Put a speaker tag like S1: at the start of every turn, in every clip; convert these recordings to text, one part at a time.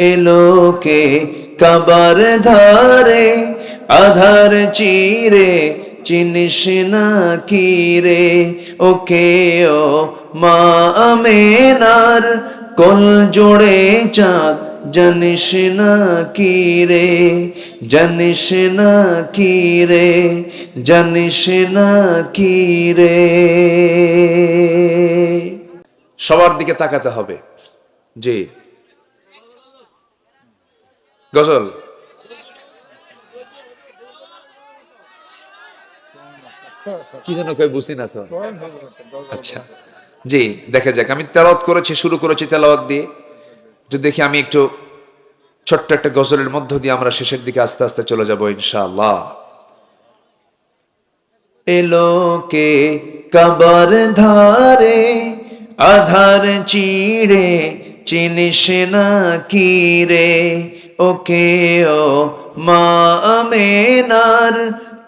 S1: এলোকে কাবার ধারে, আধার চিরে চিনিস না কি রে? ওকে ও মা আমেনার কল জোড়ে চাঁদ, জানিস না কি রে? জানিস না কি রে? জানিস না কি রে? সবার দিকে তাকাতে হবে। জি। গজল। কি যেন কই বুঝি না তো। আচ্ছা। জি দেখা যাক। আমি তেলাওয়াত করেছি শুরু করেছি তেলাওয়াত দিয়ে। তো দেখি আমি একটু ছোট্ট একটা গজলের মধ্য দিয়ে আমরা শেষের দিকে আস্তে আস্তে চলে যাব ইনশাআল্লাহ। এলো কে কাবার ধারে আধার চিড়ে চিনিস না কি রে? ওকে ও মা আমেনার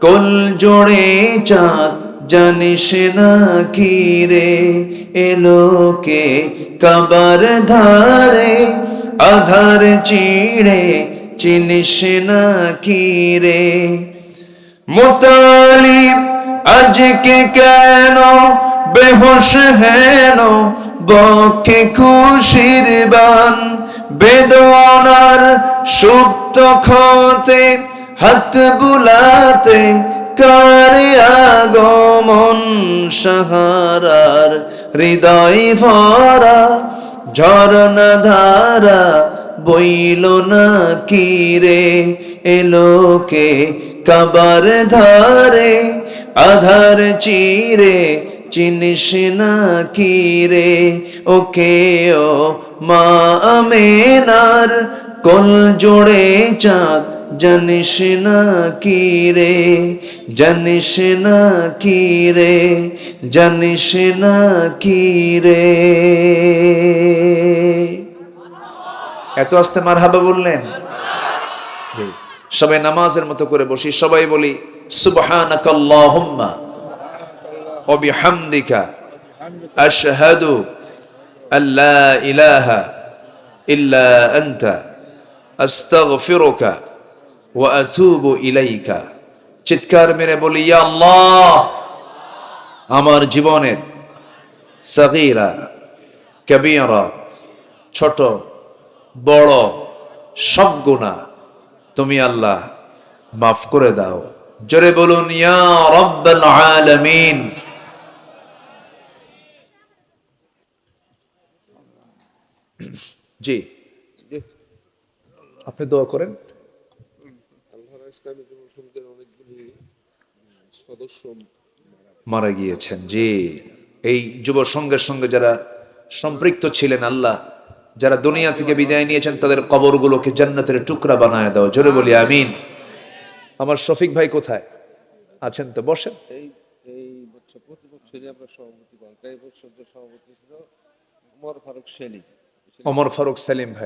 S1: কোল জোড়ে চাঁদ, জানিস না কি রে? এলোকে কাবার ধারে, আধার চিড়ে, চিনিস না কি রে? মোতালিব, আজকে কেন বেহোশ হেন বকে খুশির বান, বেদনার সুপ্ত খতে হাত বুলাতে কারে আগমন সাহারার হৃদয় ভরা ঝরনা ধারা বইল না কি রে এলোকে কাবার ধারে, আধার চিরে চিনিস না কি রে? ওকে ও মা আমেনার কল জোড়ে চাঁদ, জানিস না কি রে? জানিস না কি রে? জানিস না কি রে? এত আস্তে মার হাবা বললেন। সবাই নামাজের মতো করে বসি, সবাই বলি, সুবহানাকাল্লাহুম্মা। বিহামদিকা আশহাদু আল্লা ইলাহা ইল্লা আনতা আস্তাগফিরুকা ওয়া আতুবু ইলাইকা। চিৎকার মেরে বলি আল্লাহ, আমার জীবনের সগীরা, কবিরা, ছোট, বড় সব গুণা তুমি আল্লাহ মাফ করে দাও। জোরে বলুন, ইয়া রব্বাল আলামিন। জি। আপনি দোয়া করেন। মারা গিয়েছেন জি। এই যুব সংঘের সঙ্গে যারা সম্পৃক্ত ছিলেন আল্লাহ যারা দুনিয়া থেকে বিদায় নিয়েছেন তাদের কবরগুলোকে জান্নাতের টুকরা বানায় দাও। জোরে বলি আমিন। আমার শফিক ভাই কোথায়? আছেন তো বসেন।
S2: এই এই বছর প্রতি বছরই আমরা সভাপতি পান এই বছর যে সভাপতি ছিল উমর ফারুক সেলিম।
S1: অমর ফারুক সেলিম ভাই